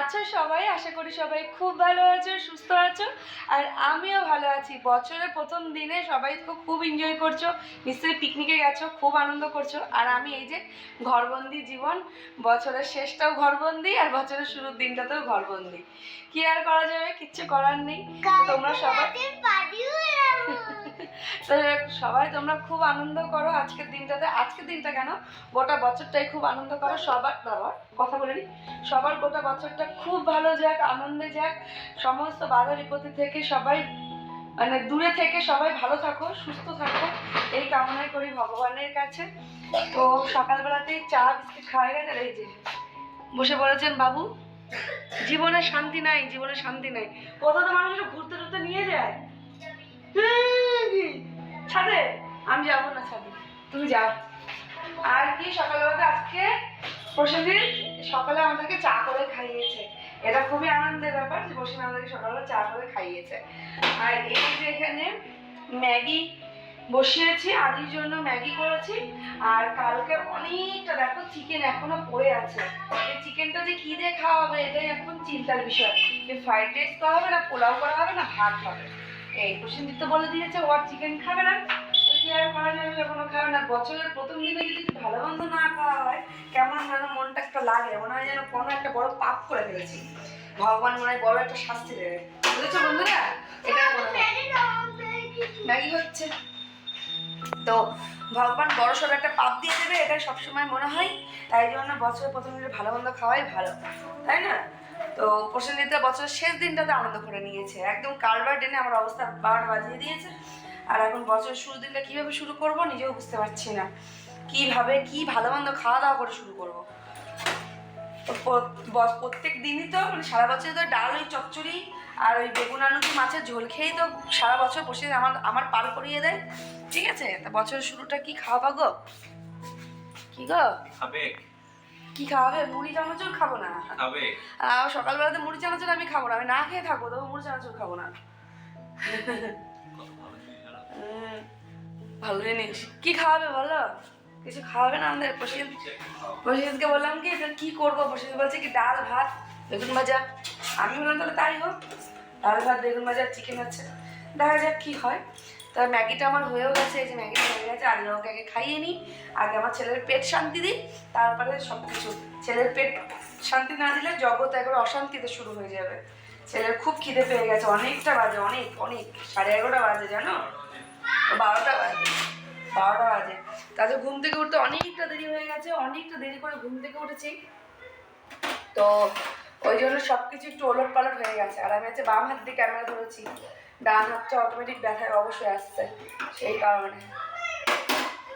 আছো সবাই আশা করি সবাই খুব ভালো আছো সুস্থ আছো। আর আমিও ভালো আছি। বছরের প্রথম দিনে সবাই তো খুব এনজয় করছ নিশ্চয়ই পিকনিকে গেছো খুব আনন্দ করছ। আর আমি এই যে ঘরবন্দি জীবন বছরের শেষটাও ঘরবন্দি আর বছরের শুরুর দিনটাতেও ঘরবন্দি। কি আর করা যাবে? কিচ্ছু করার নেই। তোমরা সবাই সবাই তোমরা খুব আনন্দ করো আজকের দিনটাতে। আজকের দিনটা কেন? গোটা বছরটাই খুব আনন্দ করো। সবার বাবা, কথা বলে নি। সবার গোটা বছরটা খুব ভালো যাক, আনন্দে যাক। সমস্ত বাধা বিপত্তি থেকে সবাই মানে দূরে থেকে সবাই ভালো থাকো, সুস্থ থাকো। এই কামনাই করি ভগবানের কাছে। তো সকালবেলাতেই চা, বিস্কিট খাওয়া গেছে। এই যে বসে বলেছেন বাবু। জীবনে শান্তি নাই, জীবনে শান্তি নাই। কোথাও তো মানুষ ঘুরতে টুরতে নিয়ে যায়। ছাদে? আমি যাব না ছাদে। তুমি যাও। আর কি সকালবেলাতে আজকে প্রসেনজিৎ সকালে আমাদেরকে চা করে খাইয়েছে। এটা খুবই আনন্দের ব্যাপার যে প্রসেন আমাদেরকে সকালবেলা চা করে খাইয়েছে। আর এই যে এখানে ম্যাগি বসিয়েছি, আদির জন্য ম্যাগি করেছি। আর কালকে অনেকটা, দেখো চিকেন এখনও পড়ে আছে। এই চিকেনটা যে কি দিয়ে খাওয়া হবে, এটাই এখন চিন্তার বিষয়। যে ফ্রাইড রাইস করা হবে না, পোলাও করা হবে না, ভাত হবে। এই প্রসেনজিৎ তো বলে দিয়েছে, ও আর চিকেন খাবে না। কি আর করা যাবে যখন খাবে না। বছরের প্রথম দিনে যদি ভালো মন্দ না খাওয়া হয়, কেমন যেন মনটা একটা লাগে, মনে হয় যেন কোনো একটা বড় পাপ করে ফেলেছি। ভগবান মনে হয় বড় একটা শাস্তি দেবে। বুঝেছ বন্ধুরা? এটা মনে হয়। হচ্ছে। তো ভগবান বড় সড়ো একটা পাপ দিয়ে দেবে এটা সবসময় মনে হয়। তাই জন্য বছরের প্রথম দিনে ভালো মন্দ খাওয়াই ভালো। তাই না? তো প্রসেনজিৎ বছরের শেষ দিনটাতে আনন্দ করে নিয়েছে। একদম কালবার ডেনে আমার অবস্থা বারোটা বাজিয়ে দিয়েছে। আর এখন বছরের শুরু দিনটা কীভাবে শুরু করব নিজেও বুঝতে পারছি না। কীভাবে কী ভালো মন্দ খাওয়া দাওয়া করে শুরু করব? প্রত্যেক দিনই তো মানে সারা বছর তো ডাল, ওই চচ্চড়ি আর ওই বেগুন আলু মাছের ঝোল খেয়েই তো সারা বছর বসে আমার আমার পার করিয়ে দেয়। ঠিক আছে? তা বছরের শুরুটা কি খাওয়া গো কি গো? খাবে। কি খাওয়াবে? মুড়ি চানাচুর খাব না। খাবে? আর সকালবেলাতে মুড়ি চানাচুর আমি খাব না। আমি না খেয়ে থাকব তবু মুড়ি চানাচুর খাব না। ভালো জিনিস কি খাওয়াবে বলো? কিছু খাওয়াবে না আমাদের? খাও। প্রসেনকে বললাম কি কি করব? প্রসেন বলছে কি ডাল ভাত বেগুন ভাজা। আমি বললাম তাহলে তাই হোক। ডাল ভাত বেগুন ভাজা চিকেন আছে দেখা যাক কি হয়। তা ম্যাগিটা আমার হয়েও গেছে, এই যে ম্যাগিটা হয়ে গেছে আগে আমাকে আগে খাইয়ে নিই আগে আমার ছেলের পেট শান্তি দিই, তারপরে সব কিছু ছেলের পেট শান্তি না দিলে জগৎ একবার অশান্তিতে শুরু হয়ে যাবে। ছেলের খুব খিদে পেয়ে গেছে, অনেকটা বাজে, অনেক অনেক, সাড়ে এগারোটা বাজে, জানো? বারোটা বাজে বারোটা বাজে। তাদের ঘুম থেকে উঠতে অনেকটা দেরি হয়ে গেছে, অনেকটা দেরি করে ঘুম থেকে উঠেছি। তো ওই জন্য সব কিছু একটু ওলট পালট হয়ে গেছে। আর আমি হচ্ছে বাম হাত দিয়ে ক্যামেরা ধরেছি। ডান হচ্ছে অটোমেটিক ব্যথায় অবশ্যই আসছে, সেই কারণে।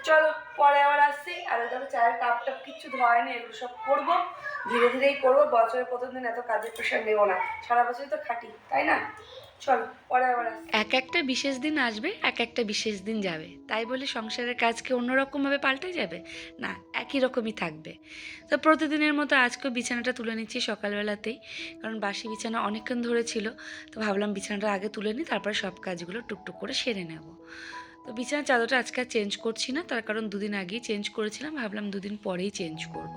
চলো, পরে আবার আসছি। আর দেখো চায়ের কাপ টাপ কিচ্ছু ধরেনি এগুলো সব করব। ধীরে ধীরেই করব, বছরের প্রথম দিন এত কাজের প্রেশার নেব না। সারা বছরই তো খাটি, তাই না? এক একটা বিশেষ দিন আসবে, এক একটা বিশেষ দিন যাবে। তাই বলে সংসারের কাজকে অন্যরকমভাবে পাল্টে যাবে? না, একই রকমই থাকবে। তো প্রতিদিনের মতো আজকেও বিছানাটা তুলে নিচ্ছি সকালবেলাতেই, কারণ বাসি বিছানা অনেকক্ষণ ধরে ছিল। তো ভাবলাম বিছানাটা আগে তুলে নিই, তারপরে সব কাজগুলো টুকটুক করে সেরে নেব। তো বিছানার চাদরটা আজকে আর চেঞ্জ করছি না, তার কারণ দুদিন আগেই চেঞ্জ করেছিলাম, ভাবলাম দুদিন পরেই চেঞ্জ করব।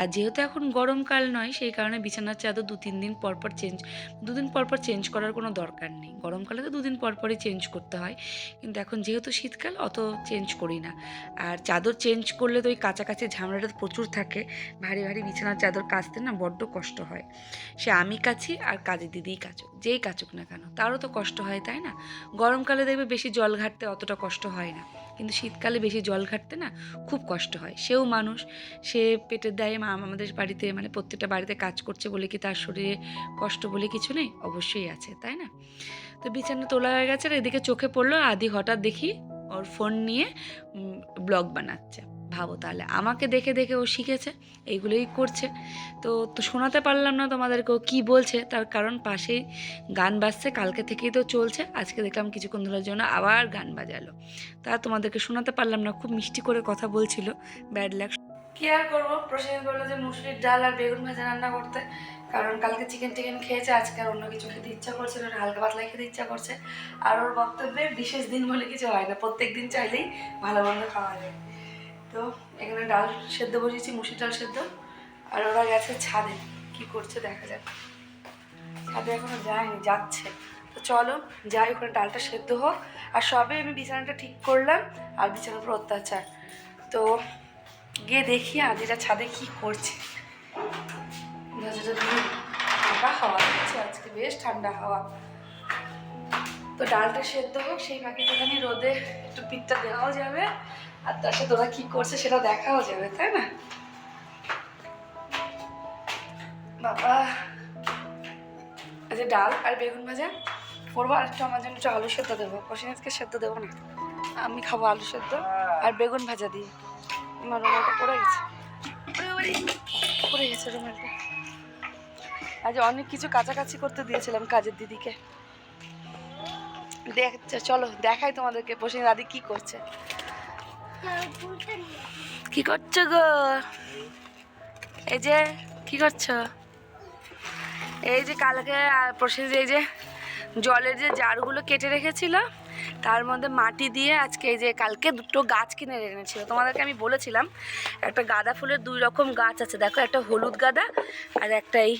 আর যেহেতু এখন গরমকাল নয়, সেই কারণে বিছানার চাদর দু তিন দিন পর পর চেঞ্জ দুদিন পর পর চেঞ্জ করার কোনো দরকার নেই। গরমকালে তো দুদিন পর পরই চেঞ্জ করতে হয়, কিন্তু এখন যেহেতু শীতকাল, অত চেঞ্জ করি না। আর চাদর চেঞ্জ করলে তো ওই কাছাকাছি ঝামেলাটা প্রচুর থাকে, ভারী ভারী বিছানার চাদর কাচতে না বড্ড কষ্ট হয়। সে আমি কাছি আর কাজের দিদিই কাচুক, যেই কাচুক না কেন, তারও তো কষ্ট হয়, তাই না? গরমকালে দেখবে বেশি জল ঘাটতে অতটা কষ্ট হয় না। কিন্তু শীতকালে বেশি জল ঘাটতে না খুব কষ্ট হয়। সেও মানুষ, সে পেটের দায়ে মা আমাদের বাড়িতে মানে প্রত্যেকটা বাড়িতে কাজ করছে বলে কি তার শরীরে কষ্ট বলে কিছু নেই? অবশ্যই আছে, তাই না? তো বিছানা তোলা হয়ে গেছে আর এদিকে চোখে পড়ল আদি হঠাৎ দেখি ওর ফোন নিয়ে ব্লগ বানাচ্ছে। ভাবো তাহলে। আমাকে দেখে দেখে ও শিখেছে, এইগুলোই করছে। তো তো শোনাতে পারলাম না তোমাদেরকে ও কী বলছে। তার কারণ পাশেই গান বাজছে, কালকে থেকেই তো চলছে। আজকে দেখলাম কিছুক্ষণ ধরার জন্য আবার গান বাজালো। তা তোমাদেরকে শোনাতে পারলাম না, খুব মিষ্টি করে কথা বলছিল। ব্যাড লাগ কি আর করব? প্রসেন বলল যে মুসুরির ডাল আর বেগুন ভাজা রান্না করতে। কারণ কালকে চিকেন টিকেন খেয়েছে, আজকে আর অন্য কিছু খেতে ইচ্ছা করছে না হালকা পাতলা খেতে ইচ্ছা করছে। আর ওর বক্তব্যে বিশেষ দিন বলে কিছু হয় না। প্রত্যেক দিন চাইলেই ভালো মন্দ খাওয়া যায়। তো এখানে ডাল সেদ্ধ বসিয়েছি, মুসুর ডাল সেদ্ধ। আর ওরা গেছে ছাদে। কি করছে দেখা যাক। ছাদে এখনও যায়নি, যাচ্ছে। তো চলো, যাই, ওখানে ডালটা সেদ্ধ হোক। আর সবে আমি বিছানাটা ঠিক করলাম, আর বিছানার উপর অত্যাচার। তো গিয়ে দেখি আদিরা ছাদে কি করছে। ঠান্ডা হাওয়া দিচ্ছে, আজকে বেশ ঠান্ডা হাওয়া। তো ডালটা সেদ্ধ হোক, সেই একটুখানি রোদে একটু পিঠটা দেওয়াও যাবে। আর তার সাথে ওরা কি করছে সেটা দেখাও যাবে, তাই না? বাবা আচ্ছা ডাল আর বেগুন ভাজা? করব আর একটু আমার জন্য একটু আলু সেদ্ধ দেবো। কষিন আজকে সেদ্ধ দেবো না। আমি খাব আলু সেদ্ধ আর বেগুন ভাজা দিয়ে। আমার রুমালটা পড়ে গেছে। পড়ে গেছে রুমালটা। আজ অনেক কিছু কাছাকাছি করতে দিয়েছিলাম কাজের দিদিকে। দেখ, চলো, দেখাই তোমাদেরকে বসে দাদি কি করছে। কি করছ গো? এই যে, কি করছ? এই যে কালকে প্রসেস এই যে জলের যে জারগুলো কেটে রেখেছিল, তার মধ্যে মাটি দিয়ে আজকে এই যে কালকে দুটো গাছ কিনে এনেছিল। তোমাদেরকে আমি বলেছিলাম, একটা গাঁদা ফুলের দুই রকম গাছ আছে। দেখো, একটা হলুদ গাঁদা আর একটা এই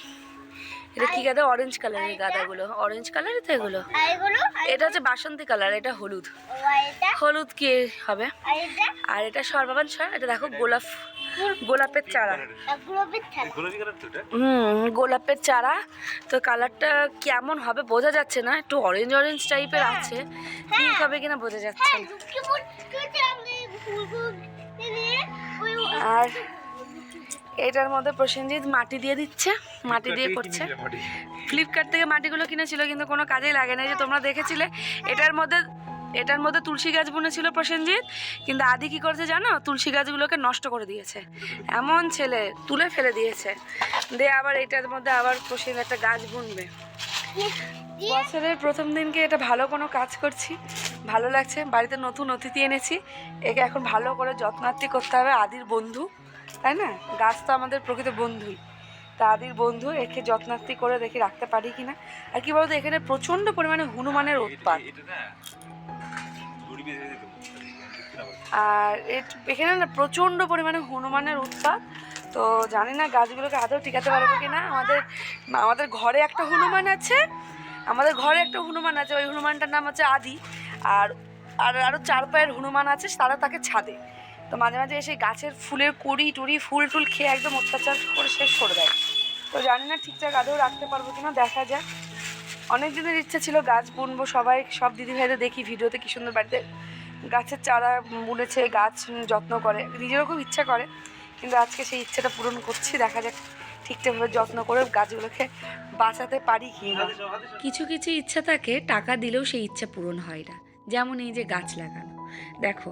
এটা কি গাঁদা অরেঞ্জ কালারের গাঁদাগুলো অরেঞ্জ কালারই তো এগুলো? এটা হচ্ছে বাসন্তী কালার এটা হলুদ। হলুদ কি হবে? আর এটা সর্বাবান সর এটা দেখো গোলাপ গোলাপের চারা। হুম গোলাপের চারা। তো কালারটা কেমন হবে বোঝা যাচ্ছে না একটু অরেঞ্জ অরেঞ্জ টাইপের আছে। পিঙ্ক হবে কিনা বোঝা যাচ্ছে হ্যাঁ ওই আর এটার মধ্যে প্রসেনজিৎ মাটি দিয়ে দিচ্ছে মাটি দিয়ে করছে। ফ্লিপকার্ট থেকে মাটিগুলো কিনেছিল কিন্তু কোনো কাজেই লাগে না। যে তোমরা দেখেছিলে এটার মধ্যে এটার মধ্যে তুলসী গাছ বুনেছিল প্রসেনজিৎ কিন্তু আদি কি করেছে জানো? তুলসী গাছগুলোকে নষ্ট করে দিয়েছে। এমন ছেলে তুলে ফেলে দিয়েছে। দিয়ে আবার এটার মধ্যে আবার প্রসেন একটা গাছ বুনবে। বছরের প্রথম দিনকে এটা ভালো কোনো কাজ করছি ভালো লাগছে। বাড়িতে নতুন অতিথি এনেছি একে এখন ভালো করে যত্নার্থী করতে হবে আদির বন্ধু। তাই না? গাছ তো আমাদের প্রকৃত বন্ধুই তা আদির বন্ধু, একে যত্নার্থী করে দেখি রাখতে পারি কিনা? আর কি বলতো, এখানে প্রচণ্ড পরিমাণে হনুমানের উৎপাত। আর এখানে না প্রচণ্ড পরিমাণে হনুমানের উৎপাত। তো জানি না গাছগুলোকে আদৌ টিকাতে পারব কিনা। আমাদের আমাদের ঘরে একটা হনুমান আছে। আমাদের ঘরে একটা হনুমান আছে। ওই হনুমানটার নাম হচ্ছে আদি। আর আর আরও চার পায়ের হনুমান আছে, তারা তাকে ছাদে। তো মাঝে মাঝে এসে গাছের ফুলের কুড়ি টুড়ি ফুল টুল খেয়ে একদম অত্যাচার করে শেষ করে দেয়। তো জানি না ঠিকঠাক আদৌ রাখতে পারব কিনা, দেখা যাক। অনেক দিনের ইচ্ছা ছিল গাছ বুনবো, সবাই, সব দিদি ভাইদের দেখি ভিডিওতে কি সুন্দর বাড়িতে গাছের চারা বুনেছে, গাছ যত্ন করে। নিজেরও খুব ইচ্ছা করে, কিন্তু আজকে সেই ইচ্ছাটা পূরণ করছি, দেখা যাক ঠিকঠাকভাবে যত্ন করে গাছগুলোকে বাঁচাতে পারি কি না। কিছু কিছু ইচ্ছা থাকে, টাকা দিলেও সেই ইচ্ছা পূরণ হয় না। যেমন এই যে গাছ লাগানো। দেখো,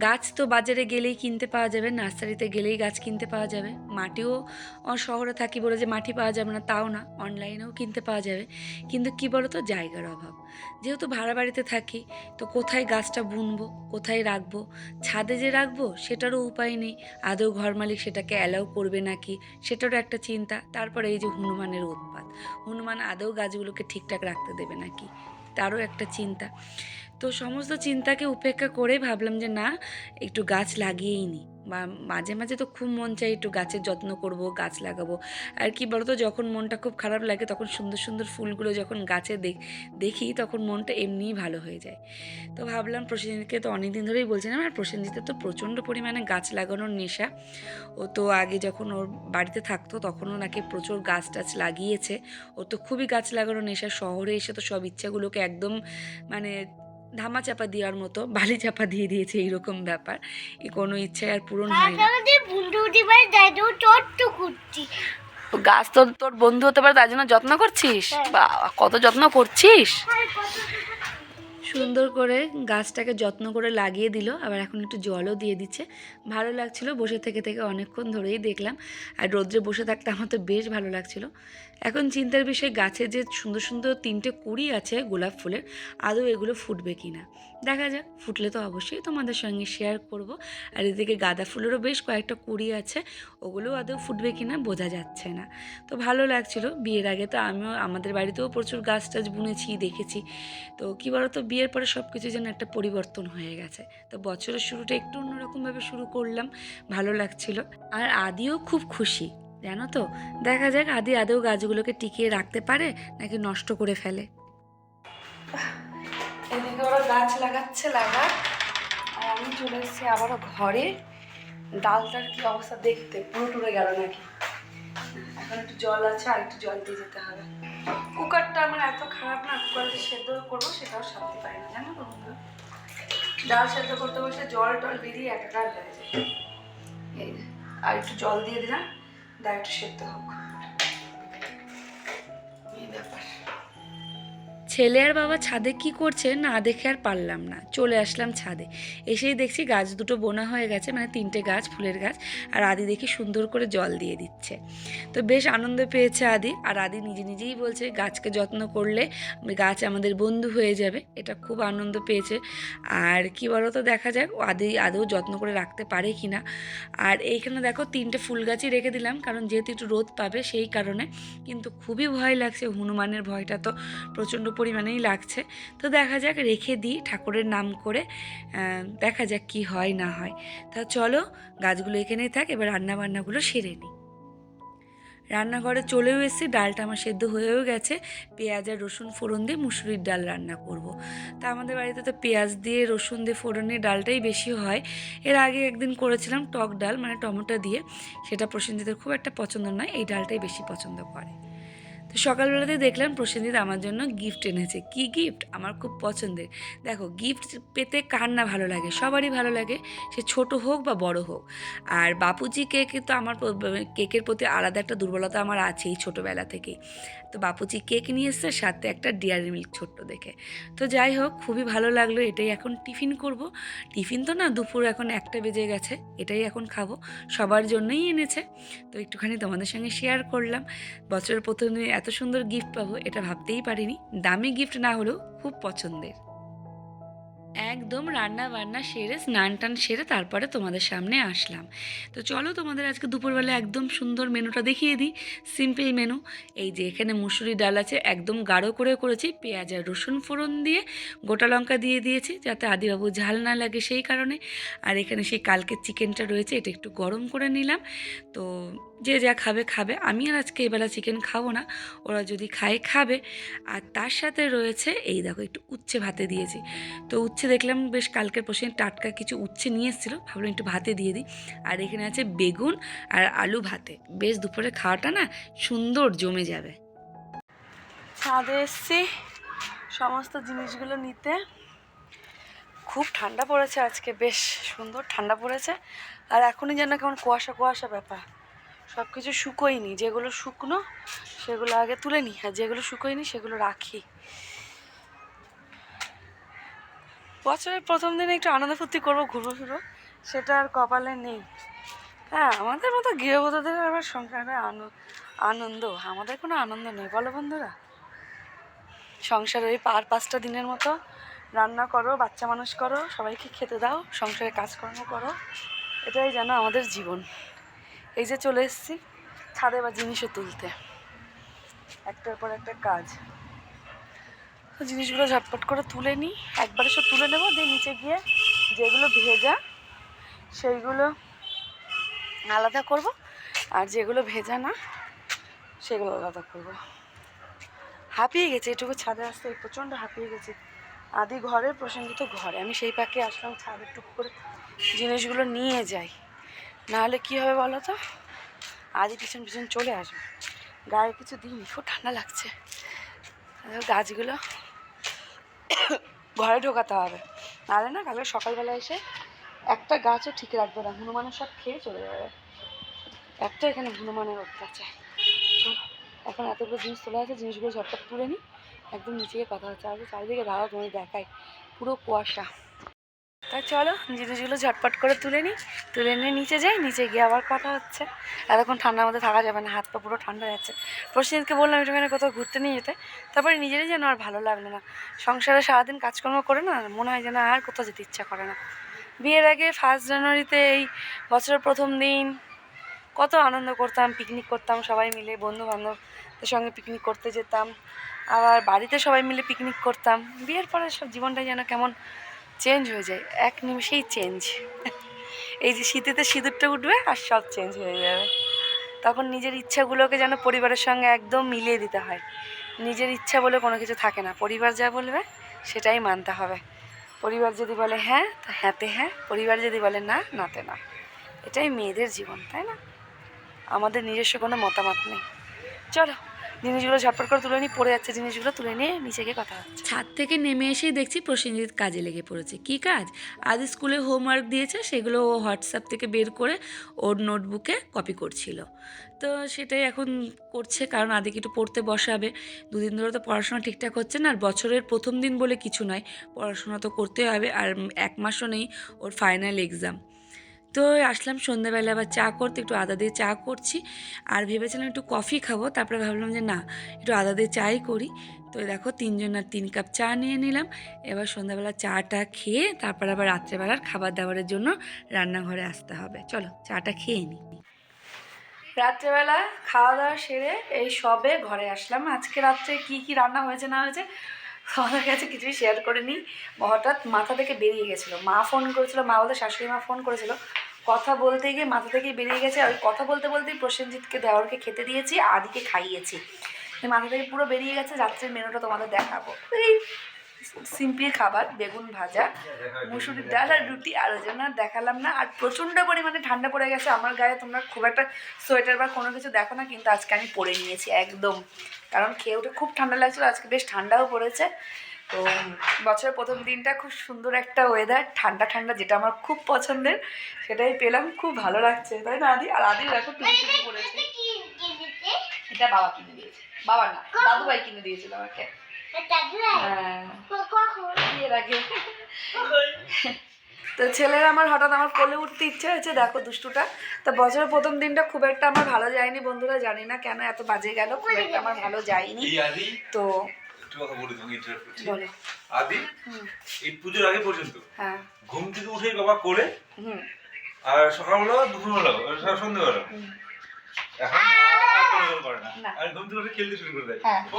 গাছ তো বাজারে গেলেই কিনতে পাওয়া যাবে, নার্সারিতে গেলেই গাছ কিনতে পাওয়া যাবে। মাটিও শহরে থাকি বলে যে মাটি পাওয়া যাবে না, তাও না, অনলাইনেও কিনতে পাওয়া যাবে। কিন্তু কি বলো তো জায়গার অভাব। যেহেতু ভাড়া বাড়িতে থাকি, তো কোথায় গাছটা বুনবো, কোথায় রাখব, ছাদে যে রাখব, সেটারও উপায় নেই। আদৌ ঘর মালিক সেটাকে অ্যালাউ করবে নাকি, সেটারও একটা চিন্তা। তারপরে এই যে হনুমানের উৎপাত। হনুমান আদৌ গাছগুলোকে ঠিকঠাক রাখতে দেবে নাকি, তারও একটা চিন্তা। তো সমস্ত চিন্তাকে উপেক্ষা করে ভাবলাম যে না, একটু গাছ লাগিয়েই নিই বা মাঝে মাঝে তো খুব মন চাই একটু গাছের যত্ন করব, গাছ লাগাবো। আর কি বলতো, যখন মনটা খুব খারাপ লাগে তখন সুন্দর সুন্দর ফুলগুলো যখন গাছে দেখ তখন মনটা এমনিই ভালো হয়ে যায়। তো ভাবলাম প্রসেনজিৎকে তো অনেক দিন ধরেই বলছিলাম, আর প্রসেনজিতের তো প্রচণ্ড পরিমাণে গাছ লাগানোর নেশা। ও তো আগে যখন ওর বাড়িতে থাকতো তখনও নাকি প্রচুর গাছ টাছ লাগিয়েছে। ও তো খুবই গাছ লাগানোর নেশা। শহরে এসে তো সব ইচ্ছাগুলোকে একদম মানে ধামা চাপা দেওয়ার মতো বালি চাপা দিয়ে দিয়েছে এইরকম ব্যাপার। এ কোনো ইচ্ছাই আর পূরণ হয় না। গাছ তো তোর বন্ধু হতে পারে তার জন্য যত্ন করছিস? বা কত যত্ন করছিস? সুন্দর করে গাছটাকে যত্ন করে লাগিয়ে দিল। আবার এখন একটু জলও দিয়ে দিচ্ছে। ভালো লাগছিল, বসে থেকে থেকে অনেকক্ষণ ধরেই দেখলাম। আর রোদ্রে বসে থাকতে আমার তো বেশ ভালো লাগছিল। এখন চিন্তার বিষয়, গাছে যে সুন্দর সুন্দর তিনটে কুড়ি আছে গোলাপ ফুলের, আদৌ এগুলো ফুটবে কি না দেখা যাক, ফুটলে তো অবশ্যই তোমাদের সঙ্গে শেয়ার করব। আর এদিকে গাঁদা ফুলেরও বেশ কয়েকটা কুড়ি আছে ওগুলো আদৌ ফুটবে কি না বোঝা যাচ্ছে না। তো ভালো লাগছিল, বিয়ের আগে তো আমিও, আমাদের বাড়িতেও প্রচুর গাছ টাছ বুনেছি, দেখেছি। তো কী বলো তো বিয়ে বিয়ের পরে সব কিছু যেন একটা পরিবর্তন হয়ে গেছে। তো বছরের শুরুটা একটু অন্যরকমভাবে শুরু করলাম, ভালো লাগছিল। আর আদিও খুব খুশি, জানো তো? দেখা যাক আদি আদৌ গাছগুলোকে টিকিয়ে রাখতে পারে নাকি নষ্ট করে ফেলে। এদিকে ওরা গাছ লাগাচ্ছে, লাগাক। আর আমি চলে এসেছি আবারও ঘরে। ডালটার কি অবস্থা দেখতে? পুরো টুরে গেল নাকি? এখন একটু জল আছে আর একটু জল দিয়ে যেতে হবে। কুকারটা আমার এত খারাপ না, কুকারে যে সেদ্ধ করব সেটাও শান্তি পাই না, জানো ডাল সেদ্ধ করতে বসে জল টল বেরিয়ে একাকার হয়ে যায় এই আর একটু জল দিয়ে দিলাম, ডাল একটু সেদ্ধ হোক। ছেলে আর বাবা ছাদে কি করছে না দেখে আর পারলাম না। চলে আসলাম ছাদে। এসেই দেখছি গাছ দুটো বোনা হয়ে গেছে মানে তিনটে গাছ, ফুলের গাছ, আর আদি দেখি সুন্দর করে জল দিয়ে দিচ্ছে। তো বেশ আনন্দ পেয়েছে আদি। আর আদি নিজে নিজেই বলছে, গাছকে যত্ন করলে গাছ আমাদের বন্ধু হয়ে যাবে। এটা খুব আনন্দ পেয়েছে। আর কি বলো তো দেখা যাক আদি, আদৌ যত্ন করে রাখতে পারে কি না আর এইখানে দেখো, তিনটে ফুল গাছই রেখে দিলাম, কারণ যেহেতু একটু রোদ পাবে সেই কারণে। কিন্তু খুবই ভয় লাগছে, হনুমানের ভয়টা তো প্রচণ্ড পরিমাণেই লাগছে। তো দেখা যাক, রেখে দিই ঠাকুরের নাম করে দেখা যাক কি হয় না হয়। তা চলো, গাছগুলো এখানেই থাক, এবার রান্না বান্নাগুলো সেরে নিই। রান্নাঘরে চলেও এসেছি, ডালটা আমার সেদ্ধ হয়েও গেছে। পেঁয়াজ আর রসুন ফোড়ন দিয়ে মুসুরির ডাল রান্না করব। তা আমাদের বাড়িতে তো পেঁয়াজ দিয়ে, রসুন দিয়ে ফোড়নের ডালটাই বেশি হয়। এর আগে একদিন করেছিলাম টক ডাল মানে টমেটো দিয়ে। সেটা প্রসেনজিতের খুব একটা পছন্দ নয়, এই ডালটাই বেশি পছন্দ করে। তো সকালবেলাতে দেখলাম প্রসেনজিৎ আমার জন্য গিফট এনেছে। কি গিফট আমার খুব পছন্দের। দেখো গিফট পেতে কার না ভালো লাগে? সবারই ভালো লাগে, সে ছোট হোক বা বড় হোক। আর বাপুজি কেকে তো আমার কেকের প্রতি আলাদা একটা দুর্বলতা আমার আছেই ছোটোবেলা থেকেই। তো বাপুজি কেক নিয়ে এসছে, সাথে একটা ডিয়ারি মিল্ক ছোট্ট দেখে। তো যাই হোক, খুবই ভালো লাগল, এটাই এখন টিফিন করব। টিফিন তো না, দুপুর এখন একটা বেজে গেছে, এটাই এখন খাব, সবার জন্যই এনেছে। তো একটুখানি তোমাদের সঙ্গে শেয়ার করলাম। বছরের প্রথম এত সুন্দর গিফট পাবো, এটা ভাবতেই পারিনি। দামি গিফট না হলেও খুব পছন্দের। একদম রান্না বান্না সেরে স্নান টান সেরে তারপরে তোমাদের সামনে আসলাম। তো চলো তোমাদের আজকে দুপুরবেলা একদম সুন্দর মেনুটা দেখিয়ে দিই। সিম্পল মেনু এই যে এখানে মুসুরি ডাল আছে, একদম গাঢ় করে করেছি, পেঁয়াজ আর রসুন ফোড়ন দিয়ে, গোটা লঙ্কা দিয়ে দিয়েছি, যাতে আদিবাবু ঝাল না লাগে সেই কারণে। আর এখানে সেই কালকের চিকেনটা রয়েছে, এটা একটু গরম করে নিলাম। তো যে যা খাবে খাবে। আমি আর আজকে এবেলা চিকেন খাব না, ওরা যদি খায়, খাবে। আর তার সাথে রয়েছে, এই দেখো একটু উচ্ছে ভাতে দিয়েছি। তো উচ্ছে দেখলাম বেশ কালকের প্রশ্নে টাটকা কিছু উচ্ছে নিয়ে এসেছিল। ভাবলাম একটু ভাতে দিয়ে দিই। আর এখানে আছে বেগুন আর আলু ভাতে। বেশ দুপুরে খাওয়াটা না সুন্দর জমে যাবে। ছাদে এসছি। সমস্ত জিনিসগুলো নিতে। খুব ঠান্ডা পড়েছে আজকে, বেশ সুন্দর ঠান্ডা পড়েছে। আর এখনই যেন কেমন কুয়াশা কুয়াশা ব্যাপার। সব কিছু শুকোয়নি। যেগুলো শুকনো, সেগুলো আগে তুলে নিই আর যেগুলো শুকোয়নি, সেগুলো রাখি। বছরের প্রথম দিনে একটু আনন্দ ফুর্তি করব, ঘুরবো, ফিরবো, সেটা আর কপালে নেই। হ্যাঁ আমাদের মতো গৃহবধূদের আবার সংসারে আন- আনন্দ, আমাদের কোনো আনন্দ নেই, বলো বন্ধুরা? সংসারে ওই পার পাঁচটা দিনের মতো রান্না করো, বাচ্চা মানুষ করো, সবাইকে খেতে দাও, সংসারে কাজকর্ম করো, এটাই যেন আমাদের জীবন। এই যে চলে এসেছি, ছাদে বা জিনিসও তুলতে, একটার পর একটা কাজ। জিনিসগুলো ঝটপট করে তুলে নিই। একবারে সব তুলে নেব, দিয়ে নিচে গিয়ে যেগুলো ভেজা সেইগুলো আলাদা করব, আর যেগুলো ভেজা না সেগুলো আলাদা করব। হাঁপিয়ে গেছে, এটুকু ছাদে আসতে প্রচণ্ড হাঁপিয়ে গেছে। আদি ঘরে প্রসঙ্গিত ঘরে। আমি সেই পাখি আসলাম ছাদে টুক করে জিনিসগুলো নিয়ে যাই। নাহলে কী হবে বলো তো? আদি পিছন পিছন চলে আসবে। গায়ে কিছু দিইনি, খুব ঠান্ডা লাগছে। গাছগুলো ঘরে ঢোকাতে হবে। নাহলে না কালকে সকালবেলা এসে একটা গাছও ঠিক রাখবে না, হনুমানের সব খেয়ে চলে যাবে। একটা এখানে হনুমানের অত্যাচার এখন এতগুলো জিনিস চলে আছে, জিনিসগুলো ঝটপট তুলে নিই একদম নিচে কথা হচ্ছে। আর চারিদিকে দাঁড়াও তোমাদের দেখাই। পুরো কুয়াশা। তাই চলো জিনিসগুলো ঝটপট করে তুলে নিই। তুলে নিয়ে নিচে যাই, নিচে গিয়ে আবার কথা হচ্ছে। এতক্ষণ ঠান্ডার মধ্যে থাকা যাবে না, হাত পা পুরো ঠান্ডা যাচ্ছে। প্রসেনকে বললাম একটুখানি কোথাও ঘুরতে নিয়ে যেতে। তারপরে নিজেরই যেন আর ভালো লাগল না। সংসারে সারাদিন কাজকর্ম করে না, মনে হয় যেন আর কোথাও যেতে ইচ্ছা করে না। বিয়ের আগে ফার্স্ট জানুয়ারিতে এই বছরের প্রথম দিন কত আনন্দ করতাম পিকনিক করতাম সবাই মিলে বন্ধু বান্ধবদের সঙ্গে পিকনিক করতে যেতাম। আবার বাড়িতে সবাই মিলে পিকনিক করতাম। বিয়ের পরে সব জীবনটাই যেন কেমন চেঞ্জ হয়ে যায়। এক নিমিষেই চেঞ্জ এই যে শীতেতে সিঁদুরটা উঠবে আর সব চেঞ্জ হয়ে যাবে। তখন নিজের ইচ্ছাগুলোকে যেন পরিবারের সঙ্গে একদম মিলিয়ে দিতে হয়। নিজের ইচ্ছা বলে কোনো কিছু থাকে না। পরিবার যা বলবে সেটাই মানতে হবে। পরিবার যদি বলে হ্যাঁ তো হ্যাঁতে হ্যাঁ। পরিবার যদি বলে না, নাতে না। এটাই মেয়েদের জীবন, তাই না? আমাদের নিজস্ব কোনো মতামত নেই। চলো। জিনিসগুলো ঝটপট করে তুলে নিই পড়ে যাচ্ছে, জিনিসগুলো তুলে নিয়ে নিচে গিয়ে কথা হচ্ছে। ছাদ থেকে নেমে এসেই দেখছি প্রসেনজিৎ কাজে লেগে পড়েছে। কি কাজ? আজ স্কুলে হোমওয়ার্ক দিয়েছে, সেগুলো ও হোয়াটসঅ্যাপ থেকে বের করে ওর নোটবুকে কপি করছিল। তো সেটাই এখন করছে, কারণ আদিকে একটু পড়তে বসাবে। দুদিন ধরে তো পড়াশোনা ঠিকঠাক হচ্ছে না, আর বছরের প্রথম দিন বলে কিছু নয়, পড়াশোনা তো করতে হবে, আর এক মাসও নেই ওর ফাইনাল এক্সাম তো আসলাম সন্ধ্যাবেলা আবার চা করতে, একটু আদা দিয়ে চা করছি। আর ভেবেছিলাম একটু কফি খাব, তারপরে ভাবলাম যে না, একটু আদা দিয়ে চাই করি। তো দেখো, তিনজন আর তিন কাপ চা নিয়ে নিলাম। এবার সন্ধ্যাবেলা চাটা খেয়ে, তারপর আবার রাত্রেবেলার খাবার দাবারের জন্য রান্নাঘরে আসতে হবে। চলো, চাটা খেয়ে নিই রাত্রেবেলা খাওয়া দাওয়া সেরে এই সবে ঘরে আসলাম। আজকে রাত্রে কি কি রান্না হয়েছে না হয়েছে সবার কাছে কিছুই শেয়ার করে নিই হঠাৎ মাথা থেকে বেরিয়ে গেছিল। মা ফোন করেছিল, মা বলতে শাশুড়ি মা ফোন করেছিল। কথা বলতে গিয়ে মাথা থেকে বেরিয়ে গেছে। আর কথা বলতে বলতেই প্রসেনজিৎকে, দেওয়ারকে খেতে দিয়েছি, আদিকে খাইয়েছি। মাথা থেকে পুরো বেরিয়ে গেছে। রাত্রের মেনুটা তোমাদের দেখাবো। এই সিম্পলি খাবার, বেগুন ভাজা, মুসুরির ডাল আর রুটি। আর ওই জন্য দেখালাম না। আর প্রচণ্ড পরিমাণে ঠান্ডা পড়ে গেছে। আমার গায়ে তোমরা খুব একটা সোয়েটার বা কোনো কিছু দেখো না, কিন্তু আজকে আমি পরে নিয়েছি, একদম। কারণ খেয়ে উঠে খুব ঠান্ডা লাগছিল আজকে বেশ ঠান্ডাও পড়েছে। তো বছরের প্রথম দিনটা খুব সুন্দর একটা ওয়েদার ঠান্ডা ঠান্ডা যেটা আমার খুব পছন্দের সেটাই পেলাম খুব ভালো লাগছে তাই না আদি? আর আদি দেখো টুপি টুপি পড়েছে এটা বাবা কিনে দিয়েছে বাবা না দাদুভাই কিনে দিয়েছিল আমাকে। হ্যাঁ। আগে। তো ছেলের আমার হঠাৎ আমার কোলে উঠতে ইচ্ছে হয়েছে দেখো দুষ্টুটা। তো বছরের প্রথম দিনটা খুব একটা আমার ভালো যায়নি বন্ধুরা জানি না কেন এত বাজে গেল খুব একটা আমার ভালো যায়নি। আদি তো আদি এই পুজোর আগে পর্যন্ত হ্যাঁ। ঘুম থেকে উঠেই বাবা করে হুম। আর সকালবেলা দুপুরবেলা আর সন্ধ্যাবেলা। এখন আর করে না। না। আর ঘুম থেকে খেলতে শুরু করে দেয়। হ্যাঁ। ও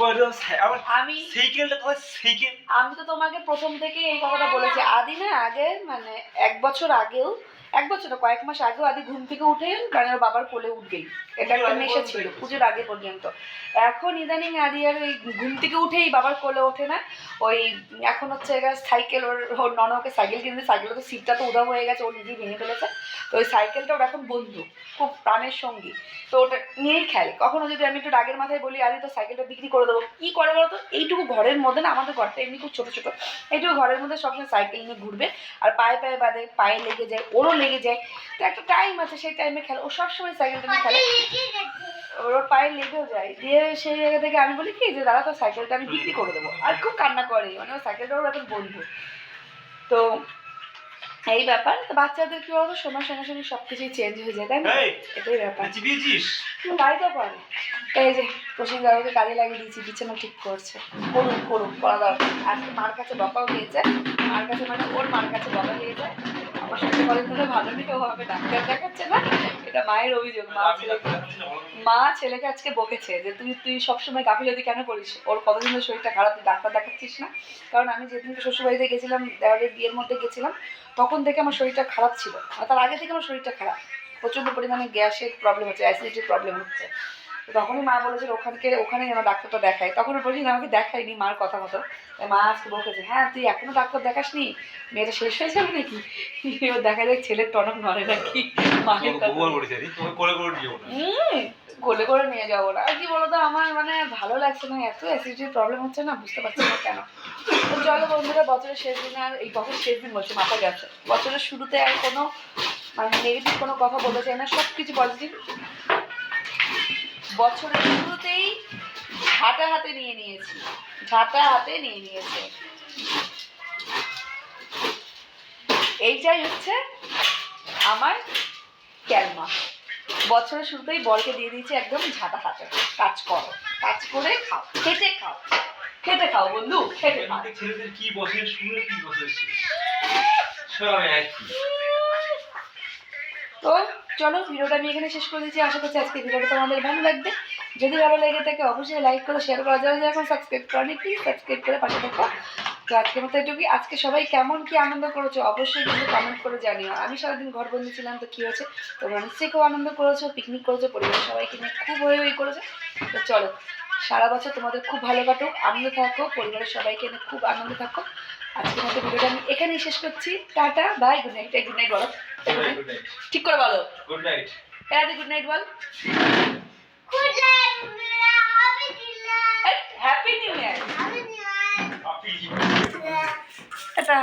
আবার আমি সাইকেলটা কোথায় সাইকেল আমি তো তোমাকে প্রথম থেকে এই কথাটা বলেছি। আদি না আগে মানে এক বছর আগেও এক বছর কয়েক মাস আগেও আদি ঘুম থেকে উঠে কারণ ওর বাবার কোলে উঠবেই। এটা একটা নেশা ছিল পুজোর আগে পর্যন্ত। এখন ইদানিং আদি আর ওই ঘুম থেকে উঠেই বাবার কোলে ওঠে না। ওই এখন হচ্ছে এবার সাইকেল ওর ওর ননকে সাইকেল কিনতে সাইকেল তো সিটটা তো উধাও হয়ে গেছে ও নিজেই ভেঙে ফেলেছে। তো ওই সাইকেলটা ওর এখন বন্ধু খুব প্রাণের সঙ্গী। তো ওটা নিয়েই খেলে কখনো যদি আমি একটু রাগের মাথায় বলি আরে তো সাইকেলটা বিক্রি করে দেবো কী করে বলো তো এইটুকু ঘরের মধ্যে না আমাদের ঘরটা এমনি খুব ছোটো ছোটো। এইটুকু ঘরের মধ্যে সবসময় সাইকেল নিয়ে ঘুরবে আর পায়ে পায়ে বাঁধে পায়ে লেগে যায় ওরও লেগে যায়। তো একটা টাইম আছে সেই টাইমে খেলে ও সবসময় সাইকেলটা নিয়ে খেলে। ওর ওর পায়ে লেগেও যায়। দিয়ে সেই জায়গা থেকে আমি বলি কি যে দাদা তো সাইকেলটা আমি বিক্রি করে দেবো। আর খুব কান্না করে মানে ওর সাইকেলটাও এখন বন্ধু। তো এই ব্যাপার। তো বাচ্চাদের কি বলতো সময় সঙ্গে সঙ্গে সব কিছুই চেঞ্জ হয়ে যায় তাই না? এটাই ব্যাপার। বাড়িতে পারে এই যে প্রসেন দাদাকে কাজে লাগিয়ে দিয়েছি বিছানা ঠিক করছে। করুক করুক করা দরকার। আজকে মার কাছে বকাও খেয়েছে মার কাছে মানে ওর মার কাছে বকা খেয়েছে আমার সাথে কদিন ধরে ভালো নেই ও হবে ডাক্তার দেখাচ্ছে না। এটা মায়ের অভিযোগ মা ছেলেকে। মা ছেলেকে আজকে বকেছে যে তুই তুই সবসময় গাফিলতি কেন করিস? ওর কতদিন ধরে শরীরটা খারাপ তুই ডাক্তার দেখাচ্ছিস না? কারণ আমি যেদিনকে শ্বশুরবাড়িতে গেছিলাম দেওয়ালের বিয়ের মধ্যে গেছিলাম তখন থেকে আমার শরীরটা খারাপ ছিল। আর তার আগে থেকে আমার শরীরটা খারাপ। প্রচণ্ড পরিমাণে গ্যাসের প্রবলেম হচ্ছে অ্যাসিডিটির প্রবলেম হচ্ছে। তো তখনই মা বলেছিল ওখানকে ওখানে যেন ডাক্তারটা দেখাই। তখন বলছি আমাকে দেখায়নি মার কথা মতো। মা আজকে বকেছে হ্যাঁ তুই এখনও ডাক্তার দেখাসনি? মেয়েটা শেষ হয়ে যাবে নাকি? এবার দেখা যায় ছেলের টনক নড়ে নাকি মায়ের কোলে করে নিয়ে যাব না। না। কি বলতো আমার মানে ভালো লাগছে না এত অ্যাসিডিটির প্রবলেম হচ্ছে না বুঝতে পারছি না কেন। তো চলো বন্ধুরা বছরের শেষ দিন আর এই বছর শেষ দিন বলছে মাথা গেছে। বছরের শুরুতে আর কোনো মানে নেগেটিভ কোনো কথা বলতে চাই না সব কিছু পজিটিভ বছরের শুরুতেই ঝাঁটা হাতে নিয়ে নিয়েছি। ঝাঁটা হাতে নিয়ে নিয়েছে। এইটাই হচ্ছে আমার ক্যালমা। বছরের শুরুতেই বলকে দিয়ে দিয়েছি একদম ঝাঁটা হাতে। কাজ করো কাজ করে খাও খেটে খাও খেটে খাও বন্ধু খেটে খাও। ছেলেদের কি বসে শুনে কি বসে সব একই। তো চলো, ভিডিওটা আমি এখানে শেষ করে দিচ্ছি। আশা করছি আজকে ভিডিওটা তোমাদের ভালো লাগবে। যদি ভালো লেগে থাকে, অবশ্যই লাইক করো শেয়ার করো, যারা এখন সাবস্ক্রাইব করনি প্লিজ সাবস্ক্রাইব করে পাশে থাকো। তো আজকের মতো এটুকুই। আজকে সবাই কেমন, কি আনন্দ করেছ, অবশ্যই কিন্তু কমেন্ট করে জানিও। আমি সারাদিন ঘর বন্দি ছিলাম, তো কী হয়েছে? তোমরা নিশ্চয়ই খুব আনন্দ করেছ পিকনিক করেছ, পরিবারের সবাইকে নিয়ে খুব হয়ে হয়ে করেছ। তো চলো, সারা বছর তোমাদের খুব ভালো কাটুক, আনন্দ থাকো, পরিবারের সবাইকে নিয়ে খুব আনন্দ থাকো। আজকের মতো ভিডিওটা আমি এখানেই শেষ করছি। Tata bye good night good night বলো। ঠিক করে বলো। গুড নাইট এরাদি গুড নাইট বল। খুলে আমি দিলাম হ্যাপি নিউ ইয়ার আমি দিলাম আপনি টাটা